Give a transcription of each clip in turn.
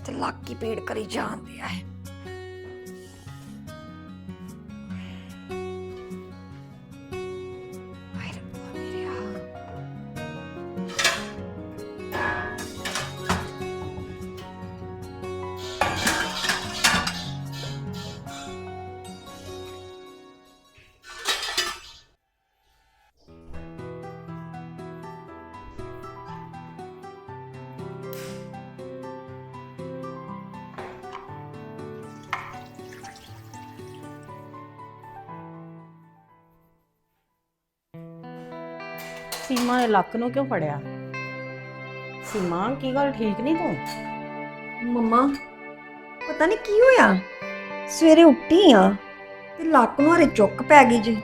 ਅੱਜ ਤੇ ਲੱਕ ਹੀ ਪੀੜ ਕਰੀ ਜਾਂਦੇ ਆ ਇਹ। ਸੀਮਾ ਨੇ ਲੱਕ ਨੂੰ ਕਿਉਂ ਫੜਿਆ? ਸੀਮਾ ਕੀ ਗੱਲ ਠੀਕ ਨਹੀਂ ਤੂੰ? ਮੰਮਾ ਪਤਾ ਨਹੀਂ ਕੀ ਹੋਇਆ? ਸਵੇਰੇ ਉੱਠੀ ਆ ਤੇ ਲੱਕ ਨੂੰ ਹਰੇ ਚੁੱਕ ਪੈ ਗਈ ਜੀ।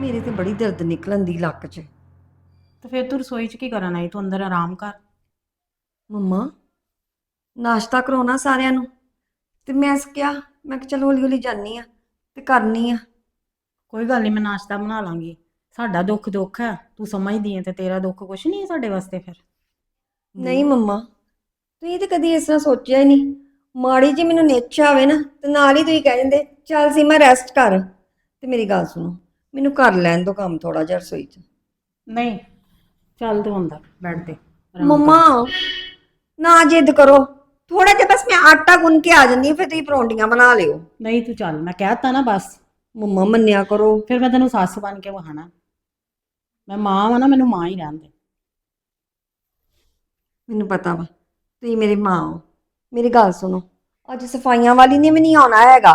ਮੇਰੇ ਤੇ ਬੜੀ ਦਰਦ ਨਿਕਲਣ ਦੀ ਲੱਕ 'ਚ। ਤੇ ਫਿਰ ਤੂੰ ਰਸੋਈ 'ਚ ਕੀ ਕਰਨ ਆਈ? ਤੂੰ ਅੰਦਰ ਆਰਾਮ ਕਰ। ਮੰਮਾ ਨਾਸ਼ਤਾ ਕਰਾਉਣਾ ਸਾਰਿਆਂ ਨੂੰ। ਤੇ ਮੈਂ ਸ ਕਿਹਾ ਮੈਂ ਕਿ ਚਲ ਹੌਲੀ ਹੌਲੀ ਜਾਨੀ ਆ ਤੇ ਕਰਨੀ ਆ। ਕੋਈ ਗੱਲ ਨਹੀਂ ਮੈਂ ਨਾਸ਼ਤਾ ਬਣਾ ਲਾਂਗੀ। ਸਾਡਾ ਦੁੱਖ ਦੁੱਖ ਹੈ ਤੂੰ ਸਮਝਦੀ ਹੈ ਤੇ ਤੇਰਾ ਦੁੱਖ ਕੁਛ ਨਹੀਂ ਹੈ ਸਾਡੇ ਵਾਸਤੇ ਫਿਰ? ਨਹੀਂ ਮੰਮਾ ਤੁਸੀਂ ਤੇ ਕਦੀ ਇਸ ਤਰ੍ਹਾਂ ਸੋਚਿਆ ਹੀ ਨਹੀਂ। ਮਾੜੀ ਜੀ ਮੈਨੂੰ ਨਿੱਛ ਆਵੇ ਨਾ ਤੇ ਨਾਲ ਹੀ ਤੁਸੀਂ ਕਹਿ ਦਿੰਦੇ ਚੱਲ ਸੀ ਮੈਂ ਰੈਸਟ ਕਰ। ਤੇ ਮੇਰੀ ਗੱਲ ਸੁਣੋ ਮੈਨੂੰ ਕਰ ਲੈਣ ਦੋ ਕੰਮ ਥੋੜਾ ਜਿਹਾ ਰਸੋਈ 'ਚ। ਨਹੀਂ ਚੱਲ ਤੂੰ ਅੰਦਰ ਬੈਠ ਤੇ ਆਰਾਮ ਮੰਮਾ ਨਾ ਜਿੱਦ ਕਰੋ। ਥੋੜਾ ਜਿਹਾ ਬਸ ਮੈਂ ਆਟਾ ਗੁੰਨ ਕੇ ਆ ਹਾਂ, ਫਿਰ ਤੁਸੀਂ ਪਰੌਂਠੀਆਂ ਬਣਾ ਲਿਓ। ਨਹੀਂ ਤੂੰ ਚੱਲ ਮੈਂ ਕਹਿਤਾ ਨਾ ਬਸ। ਮੰਮਾ ਮੰਨਿਆ ਕਰੋ। ਫਿਰ ਮੈਂ ਤੈਨੂੰ ਸੱਸ ਬਣ ਕੇ ਵਹਾਣਾ। ਮੈਂ ਮਾਂ ਵਾਂ ਨਾ ਮੈਨੂੰ ਮਾਂ ਹੀ ਰਹਿਣ ਦੇ। ਮੈਨੂੰ ਪਤਾ ਵਾ ਤੁਸੀਂ ਮੇਰੀ ਮਾਂ ਹੋ। ਮੇਰੀ ਗੱਲ ਸੁਣੋ ਅੱਜ ਸਫਾਈਆਂ ਵਾਲੀ ਨੇ ਵੀ ਨਹੀਂ ਆਉਣਾ ਹੈਗਾ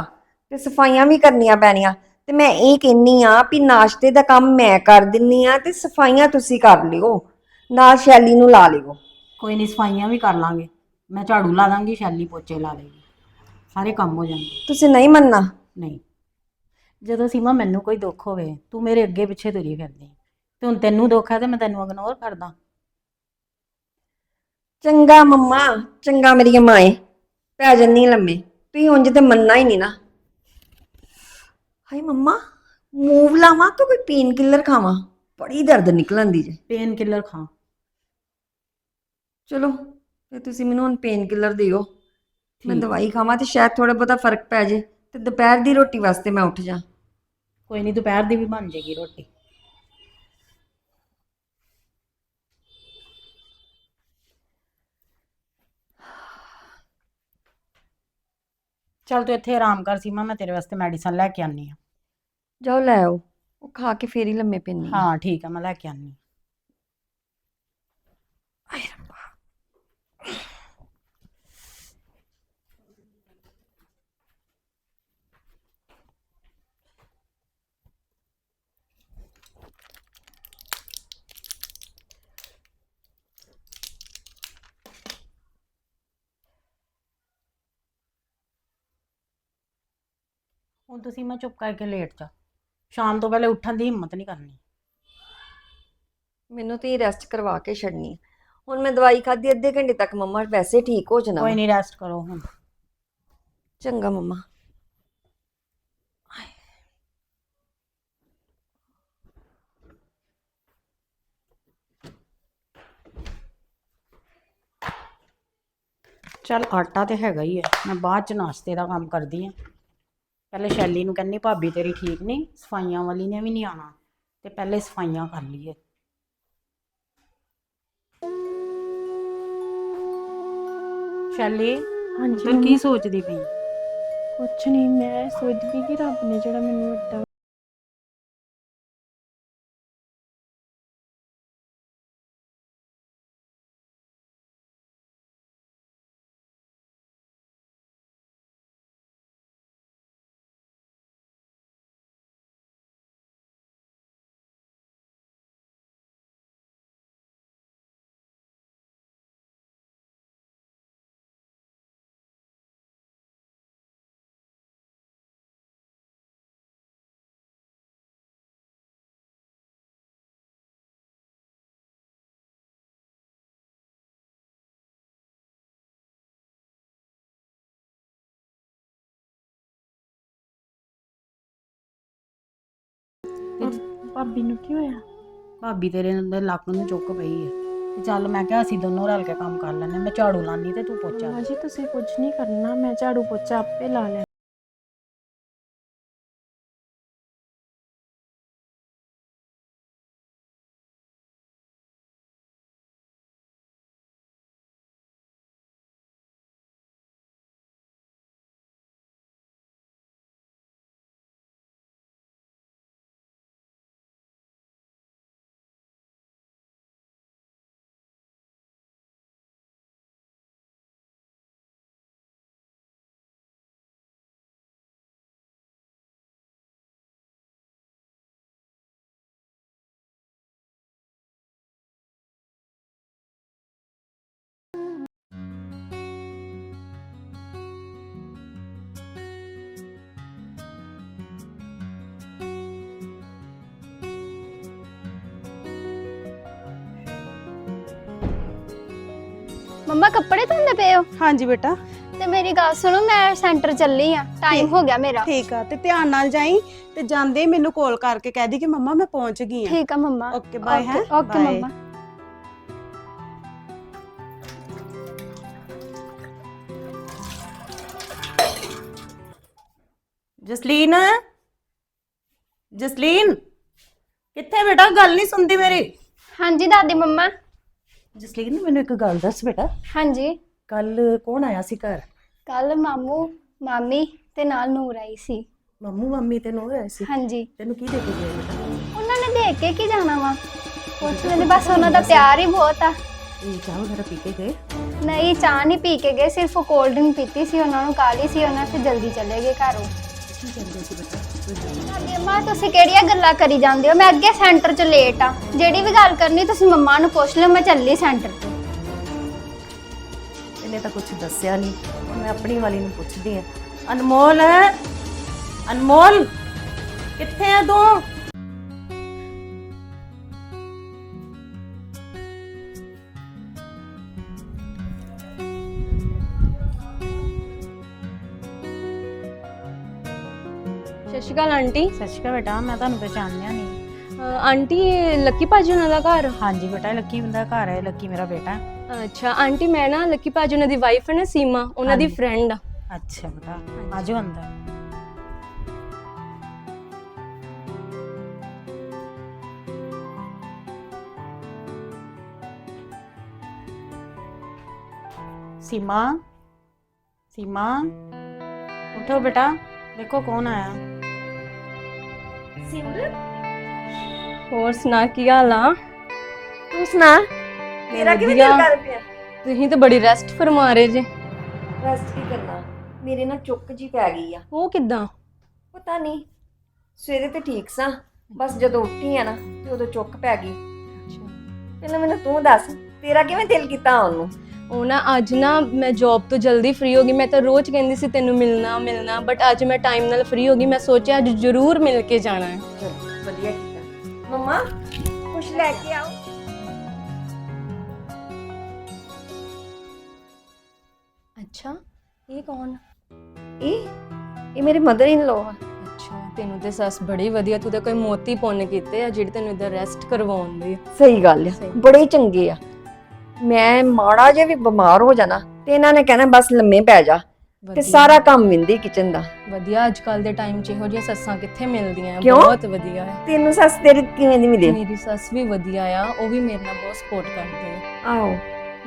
ਤੇ ਸਫਾਈਆਂ ਵੀ ਕਰਨੀਆਂ ਪੈਣੀਆਂ। ਤੇ ਮੈਂ ਇਹ ਕਹਿੰਨੀ ਆ ਵੀ ਨਾਸ਼ਤੇ ਦਾ ਕੰਮ ਮੈਂ ਕਰ ਦਿੰਨੀ ਆ ਤੇ ਸਫਾਈਆਂ ਤੁਸੀਂ ਕਰ ਲਿਓ ਨਾਲ ਸ਼ੈਲੀ ਨੂੰ ਲਾ ਲਿਓ। ਕੋਈ ਨਹੀਂ ਸਫਾਈਆਂ ਵੀ ਕਰ ਲਾਂਗੇ। ਮੈਂ ਝਾੜੂ ਲਾ ਦਾਂਗੀ ਸ਼ੈਲੀ ਪੋਚੇ ਲਾ ਲੇਗੀ ਸਾਰੇ ਕੰਮ ਹੋ ਜਾਣਗੇ। ਤੁਸੀਂ ਨਹੀਂ ਮੰਨਣਾ? ਨਹੀਂ। ਜਦੋਂ ਸੀਮਾ ਮੈਨੂੰ ਕੋਈ ਦੁੱਖ ਹੋਵੇ ਤੂੰ ਮੇਰੇ ਅੱਗੇ ਪਿੱਛੇ ਤੁਰੀ ਫਿਰਦੀ। ਤੇ ਹੁਣ ਤੈਨੂੰ ਦੁੱਖ ਹੈ ਤੇ ਮੈਂ ਤੈਨੂੰ ਇਗਨੋਰ ਕਰਦਾ। ਚੰਗਾ ਮੰਮਾ ਚੰਗਾ ਮੇਰੀਆਂ ਮਾਏ। ਪੈ ਜੰਨੀ ਲੰਮੇ। ਤੁਸੀਂ ਉਂਝ ਤੇ ਮੰਨਣਾ ਹੀ ਨਹੀਂ ਨਾ। ਹਾਏ ਮੰਮਾ ਮੂਵ ਲਾਵਾਂ ਕਿ ਕੋਈ ਪੇਨ ਕਿਲਰ ਖਾਵਾਂ? ਬੜੀ ਦਰਦ ਨਿਕਲਣ ਦੀ ਜੇ। ਪੇਨ ਕਿਲਰ ਖਾ। ਚਲੋ ਤੇ ਤੁਸੀਂ ਮੈਨੂੰ ਹੁਣ ਪੇਨ ਕਿਲਰ ਦਿਓ। ਮੈਂ। ਦਵਾਈ ਖਾਵਾਂ ਤੇ ਸ਼ਾਇਦ ਥੋੜਾ ਬਹੁਤਾ ਫ਼ਰਕ ਪੈ ਜੇ। ਤੇ ਦੁਪਹਿਰ ਦੀ ਰੋਟੀ ਵਾਸਤੇ ਮੈਂ ਉੱਠ ਜਾ। ਕੋਈ ਨਹੀਂ ਦੁਪਹਿਰ ਦੀ ਵੀ ਬਣ ਜੇਗੀ ਰੋਟੀ। ਚੱਲ ਤੂੰ ਇੱਥੇ ਆਰਾਮ ਕਰ ਸੀਮਾ ਮੈਂ ਤੇਰੇ ਵਾਸਤੇ ਮੈਡੀਸਨ ਲੈ ਕੇ ਆਨੀ ਆ ਜਾਓ ਲੈ ਆਓ। ਉਹ ਖਾ ਕੇ ਫੇਰ ਹੀ ਲੰਮੇ ਪੈਣੀ ਹਾਂ ਠੀਕ ਆ ਮੈਂ ਲੈ ਕੇ ਆਨੀ ਆਂ। ਆਏ ਰੱਬਾ। ਹੁਣ ਤੁਸੀਂ ਮੈਂ ਚੁੱਪ ਕਰਕੇ ਲੇਟ ਜਾ। ਸ਼ਾਮ ਤੋਂ ਪਹਿਲੇ ਉੱਠਣ ਦੀ ਹਿੰਮਤ ਨਹੀਂ ਕਰਨੀ। ਮੈਨੂੰ ਤੇ ਰੈਸਟ ਕਰਵਾ ਕੇ ਛੱਡਣੀ ਹੈ। ਹੁਣ ਮੈਂ ਦਵਾਈ ਖਾਧੀ ਅੱਧੇ ਘੰਟੇ ਤੱਕ ਮੰਮਾ ਵੈਸੇ ਠੀਕ ਹੋ ਜਾਣਾ। ਕੋਈ ਵਾ। ਨਹੀਂ ਰੈਸਟ ਕਰੋ ਹੁਣ। ਚੰਗਾ ਮੰਮਾ। ਚੱਲ ਆਟਾ ਤੇ ਹੈਗਾ ਹੀ ਹੈ ਮੈਂ ਬਾਅਦ ਚ ਨਾਸ਼ਤੇ ਦਾ ਕੰਮ ਕਰਦੀ ਆ। ਪਹਿਲੇ ਸ਼ੈਲੀ ਨੂੰ ਕਹਿੰਨੀ ਭਾਬੀ ਤੇਰੀ ਠੀਕ ਨਹੀਂ ਸਫਾਈਆਂ ਵਾਲੀ ਨੇ ਵੀ ਨਹੀਂ ਆਣਾ ਤੇ ਪਹਿਲੇ ਸਫਾਈਆਂ ਕਰ ਲਈਏ। ਸ਼ੈਲੀ ਹਾਂਜੀ ਤੂੰ ਕੀ ਸੋਚਦੀ ਪਈ? ਕੁਛ ਨਹੀਂ ਮੈਂ ਸੋਚਦੀ ਕਿ ਰੱਬ ਨੇ ਜਿਹੜਾ ਮੈਨੂੰ ਭਾਬੀ ਨੂੰ ਕੀ ਹੋਇਆ? ਭਾਬੀ ਤੇਰੇ ਦੇ ਲੱਕ ਨੂੰ ਚੁੱਕ ਪਈ ਹੈ ਤੇ ਚੱਲ ਮੈਂ ਕਿਹਾ ਅਸੀਂ ਦੋਨੋਂ ਰਲ ਕੇ ਕੰਮ ਕਰ ਹਾਂ। ਮੈਂ ਝਾੜੂ ਲਾਨੀ ਤੇ ਤੂੰ ਪੋਚਾ। ਮੰਮਾ ਜੀ ਤੁਸੀਂ ਕੁਝ ਨਹੀਂ ਕਰਨਾ ਮੈਂ ਝਾੜੂ ਪੋਚਾ ਆਪੇ ਲਾ ਲਿਆ ਮੰਮਾ ਕੱਪੜੇ ਧੋਂਦੇ ਪਏ ਹੋ? ਹਾਂਜੀ ਬੇਟਾ। ਤੇ ਮੇਰੀ ਗੱਲ ਸੁਣੋ ਮੈਂ ਸੈਂਟਰ ਚੱਲੀ ਆ। ਟਾਈਮ ਹੋ ਗਿਆ ਮੇਰਾ। ਠੀਕ ਆ ਤੇ ਧਿਆਨ ਨਾਲ ਜਾਈ ਤੇ ਜਾਂਦੇ ਹੀ ਮੈਨੂੰ ਕਾਲ ਕਰਕੇ ਕਹਿ ਦੀ ਕਿ ਮੰਮਾ ਮੈਂ ਪਹੁੰਚ ਗਈ ਆ। ਠੀਕ ਆ ਮੰਮਾ। ਓਕੇ ਬਾਏ ਹੈ? Okay mumma. ਜਸਲੀਨ? ਜਸਲੀਨ? ਕਿੱਥੇ ਬੇਟਾ? ਗੱਲ ਨਹੀਂ ਸੁਣਦੀ ਮੇਰੀ। ਹਾਂਜੀ ਦਾਦੀ ਮੰਮਾ। ਜਸਲੀਨ ਮੈਨੂੰ ਇੱਕ ਗੱਲ ਦੱਸ ਬੇਟਾ। ਹਾਂਜੀ। ਕੱਲ ਕੌਣ ਆਇਆ ਸੀ ਘਰ? ਕੱਲ ਮਾਮੂ ਮਾਮੀ ਤੇ ਨਾਲ ਨੂਰ ਆਈ ਸੀ। ਮੰਮੂ ਮੰਮੀ ਤੇ ਨੋ ਆਏ ਸੀ? ਹਾਂਜੀ। ਤੈਨੂੰ ਕੀ ਦੇ ਕੇ ਗਏ ਬੇਟਾ? ਉਹਨਾਂ ਨੇ ਦੇਖ ਕੇ ਕੀ ਜਾਣਾ ਵਾ? ਕੁਛ ਨਹੀਂ ਬਸ ਉਹਨਾਂ ਦਾ ਪਿਆਰ ਹੀ ਬਹੁਤ ਆ। ਇਹ ਚਾਹ ਵਗੈਰਾ ਪੀ ਕੇ ਗਏ? ਨਹੀਂ ਚਾਹ ਨਹੀਂ ਪੀ ਕੇ ਗਏ ਸਿਰਫ ਕੋਲਡ ਡਰਿੰਕ ਪੀਤੀ ਸੀ ਉਹਨਾਂ ਨੂੰ ਕਾਲੀ ਸੀ ਉਹਨਾਂ ਫਿਰ ਜਲਦੀ ਚਲੇ ਗਏ ਘਰੋਂ। ਕੀ ਕਹਿੰਦੇ ਸੀ ਬੇਟਾ? ਕੋਈ ਅੰਮਾ, ਤੁਸੀਂ ਕਿਹੜੀਆਂ ਗੱਲਾਂ ਕਰੀ ਜਾਂਦੇ ਹੋ? ਮੈਂ ਅੱਗੇ ਸੈਂਟਰ 'ਚ ਲੇਟ ਆ। ਜਿਹੜੀ ਵੀ ਗੱਲ ਕਰਨੀ, ਤੁਸੀਂ ਮੰਮਾ ਨੂੰ ਪੁੱਛ ਲਿਓ, ਮੈਂ ਚੱਲੀ ਸੈਂਟਰ 'ਤੇ। ਇਹਨੇ ਤਾਂ ਕੁਝ ਦੱਸਿਆ ਨਹੀਂ ਹੁਣ ਮੈਂ ਆਪਣੀ ਵਾਲੀ ਨੂੰ ਪੁੱਛਦੀ ਆ ਅਨਮੋਲ ਅਨਮੋਲ, ਕਿੱਥੇ ਆ ਤੂੰ? ਅਕਾਲ ਆਂਟੀ। ਸਤਿ ਸ਼੍ਰੀ ਅਕਾਲ ਬੇਟਾ ਮੈਂ ਤੁਹਾਨੂੰ ਪਛਾਣਿਆ ਨਹੀਂ ਆਂਟੀ ਲੱਕੀ ਭਾਜੀ ਉਹਨਾਂ ਦਾ ਘਰ? ਹਾਂਜੀ ਬੇਟਾ ਲੱਕੀ ਹੁੰਦਾ ਘਰ ਹੈ ਲੱਕੀ ਮੇਰਾ ਬੇਟਾ ਅੱਛਾ ਆਂਟੀ ਮੈਂ ਨਾ ਲੱਕੀ ਭਾਜੀ ਉਹਨਾਂ ਦੀ ਵਾਈਫ ਹੈ ਨਾ ਸੀਮਾ ਉਹਨਾਂ ਦੀ ਫਰੈਂਡ ਅੱਛਾ ਬੇਟਾ ਆਜੋ ਅੰਦਰ। ਸੀਮਾ ਸੀਮਾ ਉਠੋ ਬੇਟਾ ਦੇਖੋ ਕੌਣ ਆਇਆ। आया ਹੋਰ ਸੁਣਾ ਕੀ ਹਾਲ ਆ? ਤੂੰ ਸੁਣਾ ਮੇਰਾ ਕਿਵੇਂ ਦਿਲ। ਕਰ ਪਿਆ? ਤੁਸੀਂ ਤਾਂ ਬੜੀ ਰੈਸਟ ਫਰਮਾ ਰਹੇ ਜੇ। ਰੈਸਟ ਕੀ ਕਰਨਾ? ਮੇਰੇ ਨਾਲ ਚੁੱਕ ਜੀ ਪੈ ਗਈ ਆ। ਉਹ ਕਿਦਾਂ? ਪਤਾ ਨਹੀਂ। ਸਵੇਰੇ ਤੇ ਠੀਕ ਸਾਂ। ਬਸ ਜਦੋਂ ਉੱਠੀ ਆ ਨਾ ਤੇ ਉਦੋਂ ਚੁੱਕ ਪੈ ਗਈ। ਪਹਿਲਾਂ ਮੈਨੂੰ ਤੂੰ ਦੱਸ ਤੇਰਾ ਕਿਵੇਂ ਦਿਲ ਕੀਤਾ ਆਉਣ ਨੂੰ? ਉਹ ਨਾ ਅੱਜ ਨਾ ਮੈਂ ਜੌਬ ਤੋਂ ਜਲਦੀ ਫ੍ਰੀ ਹੋ ਗਈ। ਮੈਂ ਤਾਂ ਰੋਜ਼ ਕਹਿੰਦੀ ਸੀ ਤੈਨੂੰ ਮਿਲਣਾ ਮਿਲਣਾ ਬਟ ਅੱਜ ਮੈਂ ਟਾਈਮ ਨਾਲ ਫ੍ਰੀ ਹੋ ਗਈ। ਮੈਂ ਸੋਚਿਆ ਅੱਜ ਜ਼ਰੂਰ ਮਿਲ ਕੇ ਜਾਣਾ ਹੈ। ਚਲੋ ਵਧੀਆ ਕੀਤਾ। ਮੰਮਾ ਕੁਛ ਲੈ ਕੇ ਆਓ। ਅੱਛਾ ਇਹ ਕੌਣ? ਇਹ ਇਹ ਮੇਰੇ ਮਦਰ ਇਨ ਲੋ ਆ। ਅੱਛਾ ਤੈਨੂੰ ਤੇ ਸੱਸ ਬੜੀ ਵਧੀਆ ਤੂੰ ਤਾਂ ਕੋਈ ਮੋਤੀ ਪੁੰਨ ਕੀਤੇ ਆ ਜਿਹੜੀ ਤੈਨੂੰ ਇਦਾਂ ਰੈਸਟ ਕਰਵਾਉਂਦੀ ਸਹੀ ਗੱਲ ਆ। ਬੜੇ ਚੰਗੇ ਆ। ਮੈਂ ਮਾੜਾ ਜਿਹਾ ਵੀ ਬਿਮਾਰ ਹੋ ਜਾਣਾ ਤੇ ਇਹਨਾਂ ਨੇ ਕਹਿਣਾ ਬਸ ਲੰਮੇ ਪੈ ਜਾ ਤੇ। ਸਾਰਾ ਕੰਮ ਵਿੰਦੀ ਕਿਚਨ ਦਾ। ਵਧੀਆ ਅੱਜ ਕੱਲ ਦੇ ਟਾਈਮ 'ਚ ਇਹੋ ਜਿਹੀਆਂ ਸੱਸਾਂ ਕਿੱਥੇ ਮਿਲਦੀਆਂ? ਕਿਉਂ? ਬਹੁਤ ਵਧੀਆ ਤੈਨੂੰ ਸੱਸ ਤੇਰੀ ਕਿਵੇਂ ਦੀ ਮਿਲੀ? ਮੇਰੀ ਸੱਸ ਵੀ ਵਧੀਆ ਆ ਉਹ ਵੀ ਮੇਰੇ ਨਾਲ ਬਹੁਤ ਸਪੋਰਟ ਕਰਦੀ ਆ ਆਓ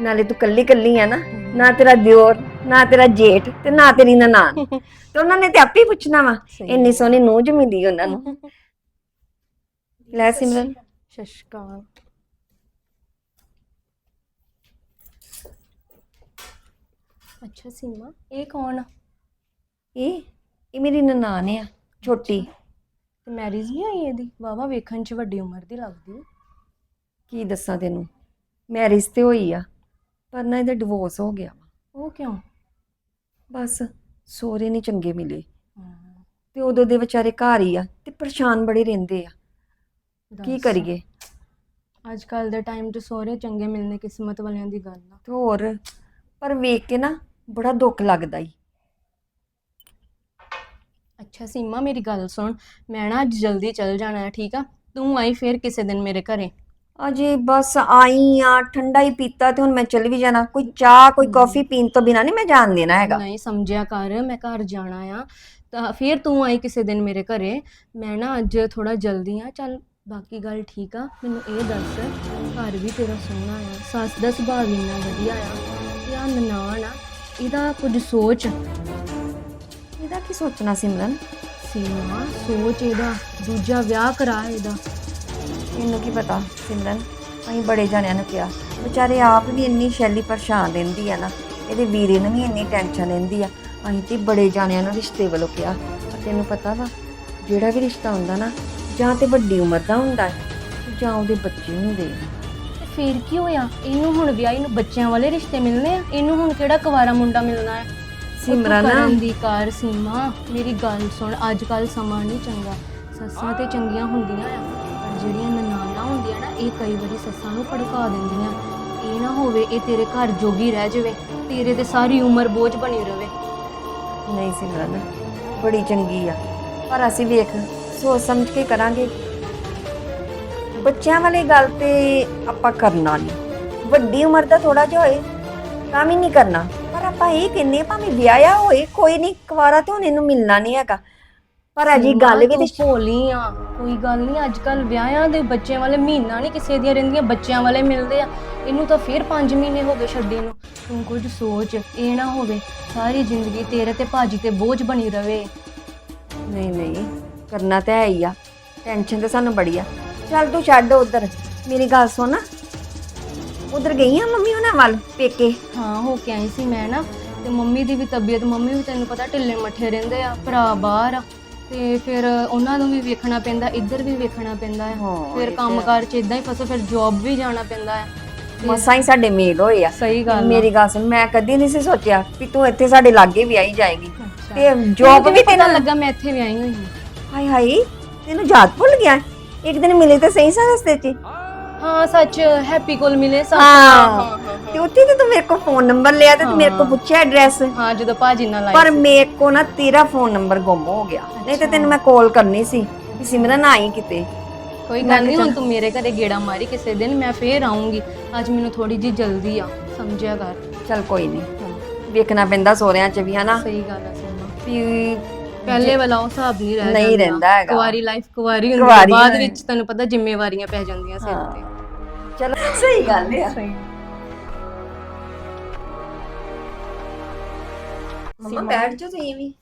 ਨਾਲੇ ਤੂੰ ਕੱਲੀ ਕੱਲੀ ਆ ਨਾ ਨਾ ਤੇਰਾ ਦਿਓਰ ਨਾ ਤੇਰਾ ਜੇਠ ਤੇ ਨਾ ਤੇਰੀ ਨਨਾਣ। ਤੇ ਉਹਨਾਂ ਨੇ ਤੇ ਆਪੇ ਹੀ ਪੁੱਛਣਾ ਵਾ ਸਹੀ। ਇੰਨੀ ਸੋਹਣੀ ਨੂੰਹ ਜ ਮਿਲੀ ਉਹਨਾਂ ਨੂੰ। ਲੈ ਸਿਮਰਨ। ਸਤਿ ਸ਼੍ਰੀ ਅਕਾਲ ਅੱਛਾ ਸੀਮਾ ਇਹ ਕੌਣ ਆ? ਇਹ ਇਹ ਮੇਰੀ ਨਨਾਣ ਆ ਛੋਟੀ। ਤੇ ਮੈਰਿਜ ਨਹੀਂ ਹੋਈ ਇਹਦੀ? ਵਾਵਾ ਵੇਖਣ 'ਚ ਵੱਡੀ ਉਮਰ ਦੀ ਲੱਗਦੀ ਆ। ਕੀ ਦੱਸਾਂ ਤੈਨੂੰ? ਮੈਰਿਜ ਤੇ ਹੋਈ ਆ ਪਰ ਨਾ ਇਹਦਾ ਡਿਵੋਰਸ ਹੋ ਗਿਆ। ਵਾ ਉਹ ਕਿਉਂ? ਬਸ ਸੋਹਰੇ ਨਹੀਂ ਚੰਗੇ ਮਿਲੇ। ਹਾਂ, ਤੇ ਉਦੋਂ ਦੇ ਵਿਚਾਰੇ ਘਰ ਹੀ ਆ ਤੇ ਪਰੇਸ਼ਾਨ ਬੜੇ ਰਹਿੰਦੇ ਆ। ਕੀ ਦੱਸ। ਕਰੀਏ? ਅੱਜ ਕੱਲ ਦੇ ਟਾਈਮ 'ਚ ਸਹੁਰੇ ਚੰਗੇ ਮਿਲਨੇ ਕਿਸਮਤ ਵਾਲਿਆਂ ਦੀ ਗੱਲ ਆ। ਤੇ ਹੋਰ ਪਰ ਵੇਖ ਕੇ ਨਾ ਬੜਾ ਦੁੱਖ ਲੱਗਦਾ ਈ। ਅੱਛਾ ਸੀਮਾ ਮੇਰੀ ਗੱਲ ਸੁਣ। ਮੈਂ ਨਾ ਅੱਜ ਜਲਦੀ ਚੱਲ ਜਾਣਾ ਹੈ ਠੀਕ ਆ? ਤੂੰ ਆਈ ਫੇਰ ਕਿਸੇ ਦਿਨ ਮੇਰੇ ਘਰੇ। ਅਜੇ ਬਸ ਆਈ ਆ ਠੰਡਾ ਹੀ ਪੀਤਾ ਤੇ ਹੁਣ ਮੈਂ ਚੱਲ ਵੀ ਜਾਣਾ। ਕੋਈ ਚਾਹ ਕੋਈ ਕਾਫੀ ਪੀਣ ਤੋਂ ਬਿਨਾ ਨਹੀਂ ਮੈਂ ਜਾਣ ਦੇਣਾ ਹੈਗਾ। ਨਹੀਂ ਸਮਝਿਆ ਕਰ ਮੈਂ ਘਰ ਜਾਣਾ ਆ। ਤਾਂ ਫਿਰ ਤੂੰ ਆਈ ਕਿਸੇ ਦਿਨ ਮੇਰੇ ਘਰੇ। ਮੈਂ ਨਾ ਅੱਜ ਥੋੜਾ ਜਲਦੀ ਆ। ਚੱਲ ਬਾਕੀ ਗੱਲ ਠੀਕ ਆ। ਮੈਨੂੰ ਇਹ ਦੱਸ ਘਰ ਵੀ ਤੇਰਾ ਸੋਹਣਾ ਆ। ਸੱਸ ਦਾ ਸੁਭਾਅ ਵੀ ਇੰਨਾ ਵਧੀਆ ਆ। ਆ ਨਨਾਣ ਆ ਇਹਦਾ ਕੁਝ ਸੋਚ। ਇਹਦਾ ਕੀ ਸੋਚਣਾ ਸਿਮਰਨ? ਸੀਮਾ ਸੋਚ ਇਹਦਾ ਦੂਜਾ ਵਿਆਹ ਕਰਾ ਇਹਦਾ। ਮੈਨੂੰ ਕੀ ਪਤਾ ਸਿਮਰਨ? ਅਸੀਂ ਬੜੇ ਜਾਣਿਆਂ ਨੂੰ ਕਿਹਾ ਵਿਚਾਰੇ ਆਪ ਵੀ ਇੰਨੀ ਸ਼ੈਲੀ ਪਰੇਸ਼ਾਨ ਰਹਿੰਦੀ ਆ ਨਾ ਇਹਦੇ ਵੀਰੇ ਨੂੰ ਵੀ ਇੰਨੀ ਟੈਨਸ਼ਨ ਰਹਿੰਦੀ ਆ। ਅਸੀਂ ਤੇ ਬੜੇ ਜਾਣਿਆਂ ਨੂੰ ਰਿਸ਼ਤੇ ਵੱਲੋਂ ਕਿਹਾ ਪਰ ਤੈਨੂੰ ਪਤਾ ਵਾ ਜਿਹੜਾ ਵੀ ਰਿਸ਼ਤਾ ਹੁੰਦਾ ਨਾ ਜਾਂ ਤੇ ਵੱਡੀ ਉਮਰ ਦਾ ਹੁੰਦਾ ਜਾਂ ਉਹਦੇ ਬੱਚੇ ਹੁੰਦੇ ਆ। ਫਿਰ ਕੀ ਹੋਇਆ? ਇਹਨੂੰ ਹੁਣ ਵਿਆਹੀ ਨੂੰ ਬੱਚਿਆਂ ਵਾਲੇ ਰਿਸ਼ਤੇ ਮਿਲਨੇ ਆ। ਇਹਨੂੰ ਹੁਣ ਕਿਹੜਾ ਕੁਵਾਰਾ ਮੁੰਡਾ ਮਿਲਣਾ ਹੈ? ਸਿਮਰਨ। ਕਰਨ ਦੀ ਕਾਰ ਸੀਮਾ। ਮੇਰੀ ਗੱਲ ਸੁਣ ਅੱਜ ਕੱਲ ਸਮਾਂ ਨਹੀਂ ਚੰਗਾ। ਸੱਸਾਂ ਤੇ ਚੰਗੀਆਂ ਹੁੰਦੀਆਂ ਆ। ਪਰ ਜਿਹੜੀਆਂ ਨਨਾਣਾ ਹੁੰਦੀਆਂ ਨਾ ਇਹ ਕਈ ਵਾਰੀ ਸੱਸਾਂ ਨੂੰ ਭੜਕਾ ਦਿੰਦੀਆਂ। ਇਹ ਨਾ ਹੋਵੇ ਇਹ ਤੇਰੇ ਘਰ ਜੋਗੀ ਰਹਿ ਜਾਵੇ। ਤੇਰੇ ਤੇ ਸਾਰੀ ਉਮਰ ਬੋਝ ਬਣੀ ਰਵੇ। ਨਹੀਂ ਸਿਮਰਨ ਬੜੀ ਚੰਗੀ ਆ। ਪਰ ਅਸੀਂ ਵੇਖ ਸੋਚ ਸਮਝ ਕੇ ਕਰਾਂਗੇ। ਬੱਚਿਆਂ ਵਾਲੀ ਗੱਲ ਤੇ ਆਪਾਂ ਕਰਨਾ ਨਹੀਂ ਵੱਡੀ ਉਮਰ ਦਾ ਥੋੜਾ ਜਿਹਾ ਹੋਏ ਤਾਂ ਵੀ ਨਹੀਂ ਕਰਨਾ। ਪਰ ਆਪਾਂ ਇਹ ਕਹਿੰਨੇ ਭਾਵੇਂ ਵਿਆਹਿਆ ਹੋਏ ਕੋਈ ਨਹੀਂ ਕੁਵਾਰਾ ਤੇ ਹੁਣ ਇਹਨੂੰ ਮਿਲਣਾ ਨਹੀਂ ਹੈਗਾ। ਪਰ ਅਜੀ ਗੱਲ ਵੀ ਤੂੰ ਭੋਲੀ ਆ ਕੋਈ ਗੱਲ ਨਹੀਂ ਅੱਜ ਕੱਲ ਵਿਆਹਾਂ ਦੇ ਬੱਚਿਆਂ ਵਾਲੇ ਮਹੀਨਾ ਨਹੀਂ ਕਿਸੇ ਦੀਆਂ ਰਹਿੰਦੀਆਂ ਬੱਚਿਆਂ ਵਾਲੇ ਮਿਲਦੇ ਆ। ਇਹਨੂੰ ਤਾਂ ਫਿਰ 5 ਮਹੀਨੇ ਹੋ ਗਏ ਛੱਡੀ ਨੂੰ। ਤੂੰ ਕੁਝ ਸੋਚ ਇਹ ਨਾ ਹੋਵੇ ਸਾਰੀ ਜ਼ਿੰਦਗੀ ਤੇਰੇ ਤੇ ਭਾਜੀ ਤੇ ਬੋਝ ਬਣੀ ਰਵੇ। ਨਹੀਂ ਨਹੀਂ ਕਰਨਾ ਤਾਂ ਹੈ ਹੀ ਆ। ਟੈਨਸ਼ਨ ਤੇ ਸਾਨੂੰ ਬੜੀ ਆ। ਚੱਲ ਤੂੰ ਛੱਡ ਉਧਰ। ਮੇਰੀ ਗੱਲ ਸੁਣ। ਉਧਰ ਗਈ ਆ ਮੰਮੀ ਉਹਨਾਂ ਵੱਲ ਪੇਕੇ? ਹਾਂ ਹੋ ਕੇ ਆਈ ਸੀ ਮੈਂ ਨਾ। ਤੇ ਮੰਮੀ ਦੀ ਵੀ ਤਬੀਅਤ ਮੰਮੀ ਵੀ ਤੈਨੂੰ ਪਤਾ ਢਿੱਲੇ ਮੱਠੇ ਰਹਿੰਦੇ ਆ ਭਰਾ ਬਾਹਰ ਆ। ਤੇ ਫਿਰ ਉਹਨਾਂ ਨੂੰ ਵੀ ਵੇਖਣਾ ਪੈਂਦਾ ਇੱਧਰ ਵੀ ਵੇਖਣਾ ਪੈਂਦਾ ਹੈ ਹਾਂ, ਫਿਰ ਇਹ ਤੇ ਕੰਮਕਾਰ ਚ ਇਦਾਂ ਹੀ ਫਸੇ ਫਿਰ ਜੌਬ ਵੀ ਜਾਣਾ ਪੈਂਦਾ ਹੈ ਮਸਾਂ ਹੀ ਸਾਡੇ ਮੇਲ ਹੋਏ ਆ। ਸਹੀ ਗੱਲ ਆ। ਮੇਰੀ ਗੱਲ ਸੁਣ ਮੈਂ ਕਦੀ ਨਹੀਂ ਸੀ ਸੋਚਿਆ ਕਿ ਤੂੰ ਇੱਥੇ ਸਾਡੇ ਲਾਗੇ ਵੀ ਆਈ ਜਾਏਗੀ। ਅੱਛਾ। ਤੇ ਜੋਬ ਵੀ ਪਤਾ ਤੈਨੂੰ ਲੱਗਾ ਮੈਂ ਇੱਥੇ ਵੀ ਆਈ ਹੋਈ ਹਾਂ। ਹਾਏ ਹਾਏ ਤੈਨੂੰ ਯਾਦ ਭੁੱਲ ਗਿਆ? ਇੱਕ ਦਿਨ ਮਿਲੇ ਤੇ ਸਹੀ ਸਾਂ ਰਸਤੇ 'ਚ? ਹਾਂ ਸੱਚ ਹੈਪੀ ਕੋਲ ਮਿਲੇ ਸੱਚ ਹਾਂ। ਤੇ ਉੱਥੇ ਤੇ ਤੂੰ ਮੇਰੇ ਕੋਲ ਫੋਨ ਨੰਬਰ ਲਿਆ ਤੇ ਤੂੰ ਮੇਰੇ ਕੋਲ ਪੁੱਛਿਆ ਐਡਰੈਸ ਹਾਂ ਜਦੋਂ ਭਾਜੀ ਨਾਲ ਆਈ ਪਰ ਮੇਰੇ ਕੋ ਨਾ ਤੇਰਾ ਫੋਨ ਨੰਬਰ ਗੁੰਮ ਹੋ ਗਿਆ। ਨਹੀਂ ਤੇ ਤੈਨੂੰ ਮੈਂ ਕਾਲ ਕਰਨੀ ਸੀ ਕਿ ਸਿਮਰਨ ਆਈ ਕਿਤੇ। ਕੋਈ ਗੱਲ ਨਹੀਂ ਹੁਣ ਤੂੰ ਮੇਰੇ ਘਰੇ ਗੇੜਾ ਮਾਰੀ ਕਿਸੇ ਦਿਨ ਮੈਂ ਫੇਰ ਆਉਂਗੀ ਅੱਜ ਮੈਨੂੰ ਥੋੜੀ ਜੀ ਜਲਦੀ ਆ ਸਮਝਿਆ ਕਰ। ਚੱਲ ਕੋਈ ਨਹੀਂ ਵੇਖਣਾ ਪੈਂਦਾ ਸੋਹਰਿਆਂ 'ਚ ਵੀ ਹਨਾ? ਸਹੀ ਗੱਲ ਆ ਸੋਨਾ। ਵੀ ਪਹਿਲੇ ਵਾਲਾ ਉਹ ਹਿਸਾਬ ਨਹੀਂ ਰਹਿ ਨਹੀਂ ਜਾਂਦਾ। ਰਹਿੰਦਾ ਹੈਗਾ। ਕੁਆਰੀ ਲਾਈਫ ਕੁਆਰੀ ਹੁੰਦੀ ਕੁਆਰੀ ਆ, ਬਾਅਦ ਹੈ। ਵਿੱਚ ਤੈਨੂੰ ਪਤਾ ਜ਼ਿੰਮੇਵਾਰੀਆਂ ਪੈ ਜਾਂਦੀਆਂ ਸਿਰ ਹਾਂ। ਤੇ ਚਲ ਸਹੀ ਗੱਲ ਹੈ ਮੰਮਾ ਬੈਠ ਜਾ ਤੁਸੀਂ ਵੀ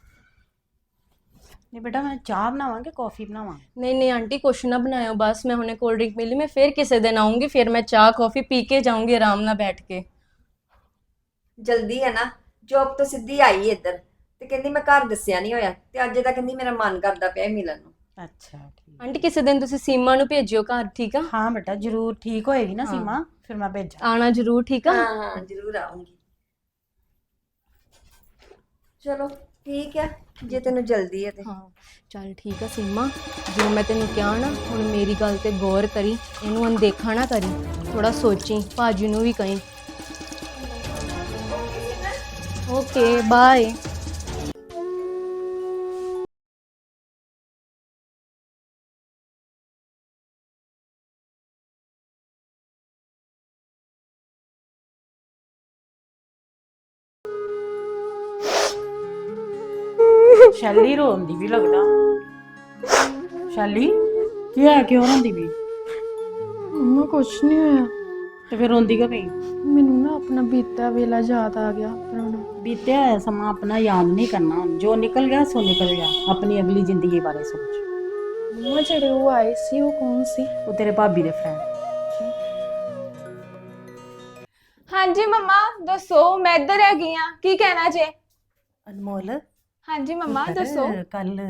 ਨਹੀਂ ਬੇਟਾ ਮੈਂ ਚਾਹ ਬਣਾਵਾਂ ਕਿ ਕੌਫੀ ਬਣਾਵਾਂ ਨਹੀਂ ਨਹੀਂ ਆਂਟੀ ਕੁਛ ਨਾ ਬਣਾਇਓ ਬਸ ਮੈਂ ਹੁਣੇ ਕੋਲਡ ਡਰਿੰਕ ਮਿਲੀ ਮੈਂ ਫੇਰ ਕਿਸੇ ਦਿਨ ਆਉਂਗੀ ਫਿਰ ਮੈਂ ਚਾਹ ਕਾਫੀ ਪੀ ਕੇ ਜਾਊਂਗੀ ਆਰਾਮ ਨਾਲ ਬੈਠ ਕੇ ਜਲਦੀ ਹੈ ਨਾ ਜੋਬ ਤੋਂ ਸਿੱਧੀ ਆਈ ਇੱਧਰ ਤੇ ਕਹਿੰਦੀ ਮੈਂ ਘਰ ਦੱਸਿਆ ਨਹੀਂ ਹੋਇਆ ਤੇ ਅੱਜ ਤਾਂ ਕਹਿੰਦੀ ਮੇਰਾ ਮਨ ਕਰਦਾ ਪਿਆ ਮਿਲਣ ਨੂੰ। ਅੱਛਾ ਠੀਕ। ਆਂਟੀ ਕਿਸੇ ਦਿਨ ਤੁਸੀਂ ਸੀਮਾ ਨੂੰ ਭੇਜਿਓ ਘਰ ਠੀਕ ਆ? ਹਾਂ ਬੇਟਾ ਜ਼ਰੂਰ ਠੀਕ ਹੋਏਗੀ ਨਾ ਹਾਂ। ਸੀਮਾ? ਫਿਰ ਮੈਂ ਭੇਜਾਂ। ਆਣਾ ਜ਼ਰੂਰ ਠੀਕ ਆ? ਹਾਂ ਹਾਂ ਜ਼ਰੂਰ ਆਉਂਗੀ ਚਲੋ ਠੀਕ ਹੈ ਜੇ ਤੈਨੂੰ ਜਲਦੀ ਹੈ ਤੇ। ਹਾਂ ਚੱਲ ਠੀਕ ਆ ਸੀਮਾ। ਜੋ ਮੈਂ ਤੈਨੂੰ ਕਿਹਾ ਨਾ ਹੁਣ ਮੇਰੀ ਗੱਲ ਤੇ ਗੌਰ ਕਰੀ ਇਹਨੂੰ ਅਣਦੇਖਾ ਨਾ ਕਰੀ ਥੋੜਾ ਸੋਚੀ ਭਾਜੀ ਨੂੰ ਵੀ ਕਹੀਂ। Okay bye. ਸ਼ੈਲੀ ਰੋਂਦੀ ਵੀ ਲੱਗਦਾ। ਸ਼ੈਲੀ? ਕੀ ਹੋਇਆ ਕਿਉਂ ਰੋਂਦੀ ਵੀ ਮੰਮਾ ਕੁਛ ਨਹੀਂ ਹੋਇਆ। ਤੇ ਫਿਰ ਰੋਂਦੀ ਕਿਉਂ ਪਈ? ਮੈਨੂੰ ਨਾ ਆਪਣਾ ਬੀਤਾ ਵੇਲਾ ਯਾਦ ਆ ਗਿਆ ਪੁਰਾਣਾ। ਬੀਤਿਆ ਹੋਇਆ ਸਮਾਂ ਆਪਣਾ ਯਾਦ ਨਹੀਂ ਕਰਨਾ। ਜੋ ਨਿਕਲ ਗਿਆ ਸੋ ਨਿਕਲ ਗਿਆ। ਆਪਣੀ ਅਗਲੀ ਜ਼ਿੰਦਗੀ ਬਾਰੇ ਸੋਚ। ਮੰਮਾ ਜਿਹੜੇ ਉਹ ਆਏ ਸੀ ਉਹ ਕੌਣ ਸੀ? ਉਹ ਤੇਰੇ ਭਾਬੀ ਦੇ ਫਰੈਂਡ ਹਾਂਜੀ ਮੰਮਾ ਦੱਸੋ ਮੈਂ ਇੱਧਰ ਹੈਗੀ ਆ। ਕੀ ਕਹਿਣਾ ਜੇ? ਅਨਮੋਲ ਹਾਂਜੀ ਮੰਮਾ ਦੱਸੋ। ਕੱਲ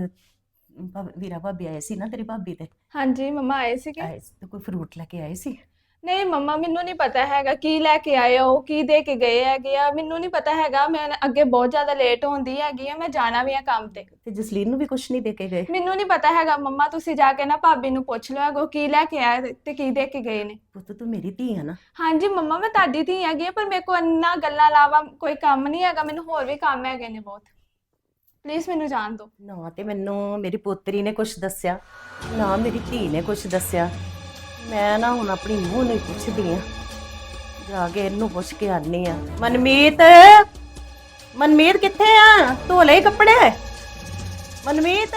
ਵੀਰਾ ਭਾਬੀ ਆਏ ਸੀ ਨਾ ਤੇਰੀ ਭਾਬੀ ਤੇ। ਹਾਂਜੀ ਮੰਮਾ ਆਏ ਸੀਗੇ। ਆਏ ਸੀ ਤੇ ਕੋਈ ਫਰੂਟ ਲੈ ਕੇ ਆਏ ਸੀ? ਨਹੀਂ ਮੰਮਾ ਮੈਨੂੰ ਨਹੀਂ ਪਤਾ ਹੈਗਾ ਕੀ ਲੈ ਕੇ ਆਏ ਹੋ ਕੀ ਦੇ ਕੇ ਗਏ ਹੈਗੇ ਆ। ਮੈਨੂੰ ਨਹੀਂ ਪਤਾ ਹੈਗਾ ਮੈਂ ਅੱਗੇ ਬਹੁਤ ਜ਼ਿਆਦਾ ਲੇਟ ਹੁੰਦੀ ਹੈਗੀ ਆ ਮੈਂ ਜਾਣਾ ਵੀ ਆ ਕੰਮ ਤੇ। ਤੇ ਜਸਲੀਨ ਨੂੰ ਵੀ ਕੁਝ ਨਹੀਂ ਦੇ ਕੇ ਗਏ? ਮੈਨੂੰ ਨਹੀਂ ਪਤਾ ਹੈਗਾ ਮੰਮਾ ਤੁਸੀਂ ਜਾ ਕੇ ਨਾ ਭਾਬੀ ਨੂੰ ਪੁੱਛ ਲਿਓ ਅੱਗੋਂ ਕੀ ਲੈ ਕੇ ਆਏ ਤੇ ਕੀ ਦੇ ਕੇ ਗਏ ਨੇ। ਪੁੱਤ ਤੂੰ ਮੇਰੀ ਧੀ ਆ ਨਾ। ਹਾਂਜੀ ਮੰਮਾ ਮੈਂ ਤੁਹਾਡੀ ਧੀ ਹੈਗੀ ਆ ਪਰ ਮੇਰੇ ਕੋਲ ਇੰਨਾ ਗੱਲਾਂ ਲਾਵਾ ਕੋਈ ਕੰਮ ਨਹੀਂ ਹੈਗਾ ਮੈਨੂੰ ਹੋਰ ਵੀ ਕੰਮ ਹੈਗੇ ਨੇ ਬਹੁਤ। ਪਲੀਜ਼ ਮੈਨੂੰ ਜਾਣ ਦਿਓ ਨਾ ਤੇ ਮੈਨੂੰ ਮੇਰੀ ਪੋਤਰੀ ਨੇ ਕੁਝ ਦੱਸਿਆ। ਨਾ ਮੇਰੀ ਧੀ ਨੇ ਕੁਝ ਦੱਸਿਆ। ਮੈਂ ਨਾ ਹੁਣ ਆਪਣੀ ਮੂੰਹ ਨਹੀਂ ਪੁੱਛਦੀ ਆ। ਜਾ ਕੇ ਇਹਨੂੰ ਪੁੱਛ ਕੇ ਆਨੀ ਆ। ਮਨਮੀਤ ਮਨਮੀਤ ਕਿੱਥੇ ਆ? ਧੋ ਲਏ ਕੱਪੜੇ। ਮਨਮੀਤ।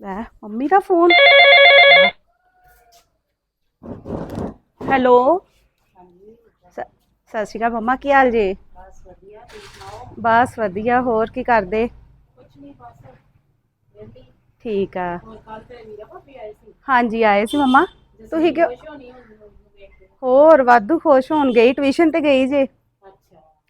ਲੈ ਮੰਮੀ ਦਾ ਫੋਨ। ਹੈਲੋ। ਸ- ਸਤਿ ਸ਼੍ਰੀ ਅਕਾਲ ਮੰਮਾ ਕੀ ਹਾਲ ਜੀ? ਬਸ ਵਧੀਆ ਹੋਰ ਕੀ ਕਰਦੇ? ਠੀਕ ਆ। ਹਾਂਜੀ ਆਏ ਸੀ ਮੰਮਾ। ਤੁਸੀਂ ਕਿਉਂ ਹੋਰ ਵਾਧੂ ਖੁਸ਼ ਹੋਣ ਗਈ ਟਿਊਸ਼ਨ ਤੇ ਗਈ ਜੇ।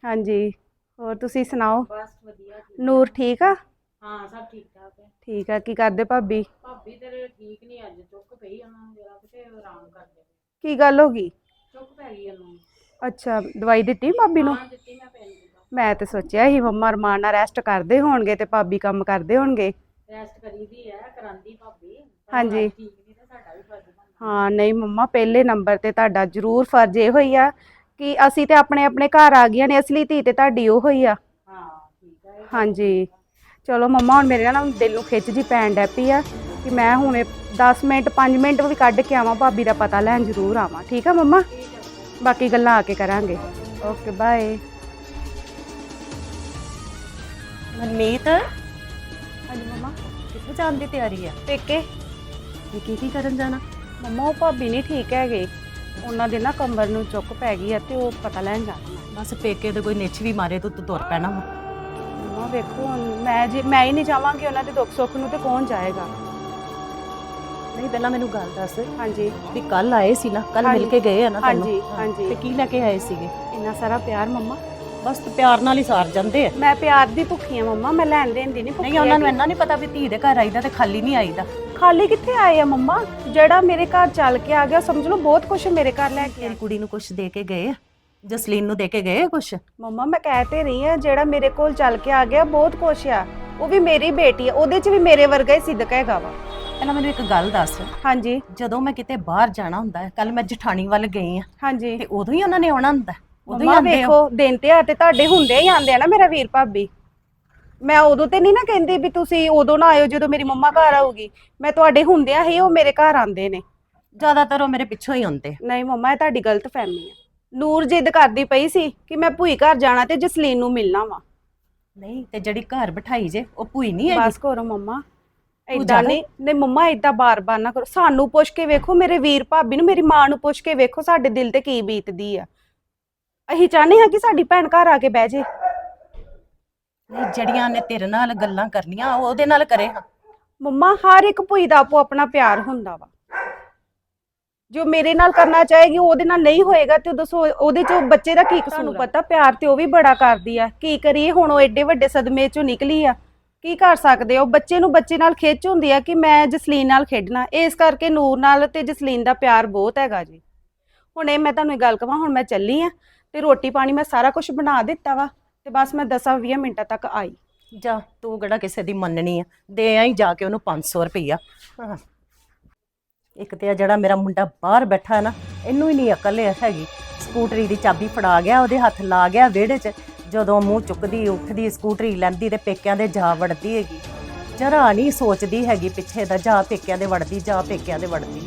ਹਾਂਜੀ ਹੋਰ ਤੁਸੀਂ ਸੁਣਾਓ? ਬਸ ਵਧੀਆ ਨੂਰ ਠੀਕ ਆ? ਹਾਂ ਸਭ ਠੀਕ ਠਾਕ ਹੈ। ਠੀਕ ਆ ਕੀ ਕਰਦੇ ਭਾਬੀ? ਭਾਬੀ ਤੇਰੇ ਠੀਕ ਨਹੀਂ ਅੱਜ ਚੁੱਕ ਪਈ ਉਹਨਾਂ ਜਰਾ ਕਿਤੇ ਆਰਾਮ ਕਰਦੇ ਕੀ ਗੱਲ ਹੋ ਗਈ? ਚੁੱਕ ਪੈ ਗਈ ਉਹਨੂੰ ਅੱਛਾ ਦਵਾਈ ਦਿੱਤੀ ਭਾਬੀ ਨੂੰ? ਹਾਂ ਦਿੱਤੀ ਮੈਂ ਪੈਨ ਮੈਂ ਤੇ ਸੋਚਿਆ ਸੀ ਮੰਮਾ ਰਮਾਨ ਨਾਲ ਰੈਸਟ ਕਰਦੇ ਹੋਣਗੇ ਤੇ ਭਾਬੀ ਕੰਮ ਕਰਦੇ ਹੋਣਗੇ। ਰੈਸਟ ਕਰੀਦੀ ਹੈ ਕਰਾਂਦੀ ਭਾਬੀ। ਪਰ ਹਾਂਜੀ। ਅੱਜ ਠੀਕ ਨਹੀਂ ਤੇ ਸਾਡਾ ਵੀ ਫਰਜ਼ ਬਣਦਾ। ਹਾਂ ਨਹੀਂ ਮੰਮਾ ਪਹਿਲੇ ਨੰਬਰ ਤੇ ਤੁਹਾਡਾ ਜ਼ਰੂਰ ਫਰਜ਼ ਇਹ ਹੋਈ ਆ ਕਿ ਅਸੀਂ ਤੇ ਆਪਣੇ ਆਪਣੇ ਘਰ ਆ ਗਈਆਂ ਨੇ ਅਸਲੀ ਧੀ ਤੇ ਤੁਹਾਡੀ ਉਹ ਹੋਈ ਆ। ਹਾਂ ਠੀਕ ਹੈ ਹਾਂਜੀ। ਚਲੋ ਮੰਮਾ ਹੁਣ ਮੇਰੇ ਨਾਲ ਦਿਲ ਨੂੰ ਖਿੱਚ ਜੀ ਪੈਣ ਡੈ ਪਈ ਆ ਕਿ ਮੈਂ ਹੁਣੇ 10 ਮਿੰਟ 5 ਮਿੰਟ ਵੀ ਕੱਢ ਕੇ ਆਵਾਂ ਭਾਬੀ ਦਾ ਪਤਾ ਲੈਣ ਜ਼ਰੂਰ ਆਵਾਂ। ਠੀਕ ਆ ਮੰਮਾ? ਬਾਕੀ ਗੱਲਾਂ ਆ ਕੇ ਕਰਾਂਗੇ। Okay bye Manmeet? ਹਾਂਜੀ ਮੰਮਾ ਕਿੱਥੇ ਜਾਣ ਦੀ ਤਿਆਰੀ ਆ? ਪੇਕੇ। ਇਹ ਕੀ ਕੀ ਕਰਨ ਜਾਣਾ? ਮੰਮਾ ਉਹ ਭਾਬੀ ਨਹੀਂ ਠੀਕ ਹੈਗੇ। ਉਹਨਾਂ ਦੇ ਨਾ ਕੰਬਰ ਨੂੰ ਚੁੱਕ ਪੈ ਗਈ ਆ ਤੇ ਉਹ ਪਤਾ ਲੈਣ ਜਾਣਾ। ਬਸ ਪੇਕੇ ਤੇ ਕੋਈ ਨਿੱਛ ਵੀ ਮਾਰੇ ਤੂੰ ਤੁਰ ਪੈਣਾ ਵਾ। ਮੰਮਾ ਵੇਖੋ ਹੁਣ ਮੈਂ ਜੇ ਮੈਂ ਹੀ ਨਹੀਂ ਜਾਵਾਂਗੀ ਉਹਨਾਂ ਦੇ ਦੁੱਖ ਸੁੱਖ ਨੂੰ ਤੇ ਕੌਣ ਜਾਏਗਾ? ਨਹੀਂ ਪਹਿਲਾਂ ਮੈਨੂੰ ਗੱਲ ਦੱਸ ਹਾਂਜੀ। ਵੀ ਕੱਲ ਆਏ ਸੀ ਨਾ ਕੱਲ। ਮਿਲ ਕੇ ਗਏ ਆ ਨਾ ਹਾਂਜੀ, ਹਾਂਜੀ। ਤੇ ਕੀ ਲੈ ਕੇ ਆਏ ਸੀਗੇ? ਇੰਨਾ ਸਾਰਾ ਪਿਆਰ ਮੰਮਾ। ਬਸ ਪਿਆਰ ਨਾਲ ਹੀ ਸਾਰ ਜਾਂਦੇ ਆ। ਮੈਂ ਪਿਆਰ ਦੀ ਭੁੱਖੀ ਆ ਮੰਮਾ ਮੈਂ ਲੈਣ ਦੇਣ ਦੀ ਨਹੀਂ ਭੁੱਖੀ ਨਹੀਂ ਉਹਨਾਂ ਨੂੰ। ਇੰਨਾ ਨਹੀਂ ਪਤਾ ਵੀ ਧੀ ਦੇ ਘਰ ਆਈਦਾ ਤੇ ਖਾਲੀ ਨਹੀਂ ਆਈਦਾ। ਖਾਲੀ ਕਿੱਥੇ ਆਏ ਆ ਮੰਮਾ? ਜਿਹੜਾ ਮੇਰੇ ਘਰ ਚੱਲ ਕੇ ਆ ਗਿਆ ਸਮਝ ਲਓ ਬਹੁਤ ਕੁਝ ਮੇਰੇ ਘਰ ਲੈ ਕੇ ਆਇਆ। ਕੁੜੀ ਨੂੰ ਕੁਝ ਦੇ ਕੇ ਗਏ ਆ? ਜਸਲੀਨ ਨੂੰ ਦੇ ਕੇ ਗਏ ਕੁਝ ਮੰਮਾ ਮੈਂ ਕਹਿ ਤੇ ਰਹੀ ਆ ਜਿਹੜਾ ਮੇਰੇ ਕੋਲ ਚੱਲ ਕੇ ਆ ਗਿਆ ਬਹੁਤ ਕੁਛ ਆ। ਉਹ ਵੀ ਮੇਰੀ ਬੇਟੀ ਆ ਉਹਦੇ 'ਚ ਵੀ ਮੇਰੇ ਵਰਗਾ ਹੀ ਸਿੱਧਕ ਹੈਗਾ ਵਾ। ਪਹਿਲਾਂ ਮੈਨੂੰ ਇੱਕ ਗੱਲ ਦੱਸ। ਹਾਂਜੀ। ਜਦੋਂ ਮੈਂ ਕਿਤੇ ਬਾਹਰ ਜਾਣਾ ਹੁੰਦਾ ਕੱਲ ਮੈਂ ਜਠਾਣੀ ਵੱਲ ਗਈ ਆ। ਹਾਂਜੀ। ਤੇ ਉਦੋਂ ਹੀ ਉਹਨਾਂ ਨੇ ਆਉਣਾ ਹੁੰਦਾ। ਉਦੋਂ ਹੀ ਮੰਮਾ ਆਉਂਦੇ ਆ। ਵੇਖੋ ਦਿਨ ਤਿਉਹਾਰ ਤੇ ਤੁਹਾਡੇ ਹੁੰਦੇ ਹੀ ਆਉਂਦੇ ਆ ਨਾ ਮੇਰਾ ਵੀਰ ਭਾਬੀ। ਮੈਂ ਉਦੋਂ ਤੇ ਨਹੀਂ ਨਾ ਕਹਿੰਦੀ ਵੀ ਤੁਸੀਂ ਉਦੋਂ ਨਾ ਆਇਓ ਜਦੋਂ ਮੇਰੀ ਮੰਮਾ ਘਰ ਆਊਗੀ। ਮੈਂ ਤੁਹਾਡੇ ਹੁੰਦਿਆਂ ਹੀ ਉਹ ਮੇਰੇ ਘਰ ਆਉਂਦੇ ਨੇ। ਜ਼ਿਆਦਾਤਰ ਉਹ ਮੇਰੇ ਪਿੱਛੋਂ ਹੀ ਆਉਂਦੇ। ਨਹੀਂ ਮੰਮਾ ਇਹ ਤੁਹਾਡੀ ਗਲਤ ਫਹਿਮੀ ਆ। ਨੂਰ ਜਿੱਦ ਕਰਦੀ ਪਈ ਸੀ ਕਿ ਮੈਂ ਭੂਈ ਘਰ ਜਾਣਾ ਤੇ ਜਸਲੀਨ ਨੂੰ ਮਿਲਣਾ ਵਾ। ਨਹੀਂ ਤੇ ਜਿਹੜੀ ਘਰ ਬਿਠਾਈ ਜੇ ਉਹ ਭੂਈ ਨਹੀਂ ਹੈਗੀ। ਬਸ ਕਰੋ ਮੰਮਾ। ਏਦਾਂ ਜਾਣਾ? ਨਹੀਂ ਨਹੀਂ ਮੰਮਾ ਏਦਾਂ ਬਾਰ-ਬਾਰ ਨਾ ਕਰੋ। ਸਾਨੂੰ ਪੁੱਛ ਕੇ ਵੇਖੋ ਮੇਰੇ ਵੀਰ ਭਾਬੀ ਨੂੰ ਮੇਰੀ ਮਾਂ ਨੂੰ ਪੁੱਛ ਕੇ ਵੇਖੋ ਸਾਡੇ ਦਿਲ ਤੇ ਕੀ ਬੀਤਦੀ ਆ। ਅਸੀਂ ਚਾਹੁੰਦੇ ਹਾਂ ਕਿ ਸਾਡੀ ਭੈਣ ਘਰ ਆ ਕੇ ਬਹਿ ਜੇ। ਨਹੀਂ ਜਿਹੜੀਆਂ ਨੇ ਤੇਰੇ ਨਾਲ ਗੱਲਾਂ ਕਰਨੀਆਂ ਉਹ ਉਹਦੇ ਨਾਲ ਕਰੇ ਹਾਂ। ਮੰਮਾ ਹਰ ਇੱਕ ਭੂਈ ਦਾ ਆਪੋ ਆਪਣਾ ਪਿਆਰ ਹੁੰਦਾ ਵਾ। ਜੋ ਮੇਰੇ ਨਾਲ ਕਰਨਾ ਚਾਹੇਗੀ ਉਹ ਉਹਦੇ ਨਾਲ ਨਹੀਂ ਹੋਏਗਾ ਤੇ ਦੱਸੋ ਉਹਦੇ ਚ ਬੱਚੇ ਦਾ ਕੀ ਕਸੂਰ ਤੁਹਾਨੂੰ ਪਤਾ? ਪਿਆਰ ਤੇ ਉਹ ਵੀ ਬੜਾ ਕਰਦੀ ਆ। ਕੀ ਕਰੀਏ ਹੁਣ ਉਹ ਐਡੇ ਵੱਡੇ ਸਦਮੇ ਚੋਂ ਨਿਕਲੀ ਆ। ਕੀ ਕਰ ਸਕਦੇ ਹੋ ਬੱਚੇ ਨੂੰ ਬੱਚੇ ਨਾਲ ਖਿੱਚ ਹੁੰਦੀ ਆ ਕਿ ਮੈਂ ਜਸਲੀਨ ਨਾਲ ਖੇਡਣਾ। ਇਸ ਕਰਕੇ ਨੂਰ ਨਾਲ ਤੇ ਜਸਲੀਨ ਦਾ ਪਿਆਰ ਬਹੁਤ ਹੈਗਾ ਜੀ। ਹੁਣ ਇਹ ਮੈਂ ਤੁਹਾਨੂੰ ਇੱਕ ਗੱਲ ਕਹਾਂ ਹੁਣ ਮੈਂ ਚੱਲੀ ਆ। ਤੇ ਰੋਟੀ ਪਾਣੀ ਮੈਂ ਸਾਰਾ ਕੁਝ ਬਣਾ ਦਿੱਤਾ ਵਾ ਤੇ ਬਸ ਮੈਂ 10-20 ਮਿੰਟਾਂ ਤੱਕ ਆਈ। ਜਾ, ਤੂੰ ਕਿਹੜਾ ਕਿਸੇ ਦੀ ਮੰਨਣੀ ਆ? ਦੇ ਆਈ ਜਾ ਕੇ ਉਹਨੂੰ 500 ਰੁਪਈਆ। ਹਾਂ। ਇੱਕ ਤੇ ਆ ਜਿਹੜਾ ਮੇਰਾ ਮੁੰਡਾ ਬਾਹਰ ਬੈਠਾ ਹੈ ਨਾ, ਇਹਨੂੰ ਹੀ ਨਹੀਂ ਅਕਲ ਹੈਗੀ। ਸਕੂਟਰੀ ਦੀ ਚਾਬੀ ਫੜਾ ਗਿਆ, ਉਹਦੇ ਹੱਥ ਲਾ ਗਿਆ ਵਿਹੜੇ 'ਚ। ਜਦੋਂ ਮੂੰਹ ਚੁੱਕਦੀ, ਉੱਠਦੀ, ਸਕੂਟਰੀ ਲੈਂਦੀ ਤੇ ਪੇਕਿਆਂ ਦੇ ਜਾ ਵੜਦੀ ਹੈਗੀ। ਜਰਾ ਨਹੀਂ ਸੋਚਦੀ ਹੈਗੀ ਪਿੱਛੇ ਦਾ, ਜਾ ਪੇਕਿਆਂ ਦੇ ਵੜਦੀ, ਜਾ ਪੇਕਿਆਂ ਦੇ ਵੜਦੀ।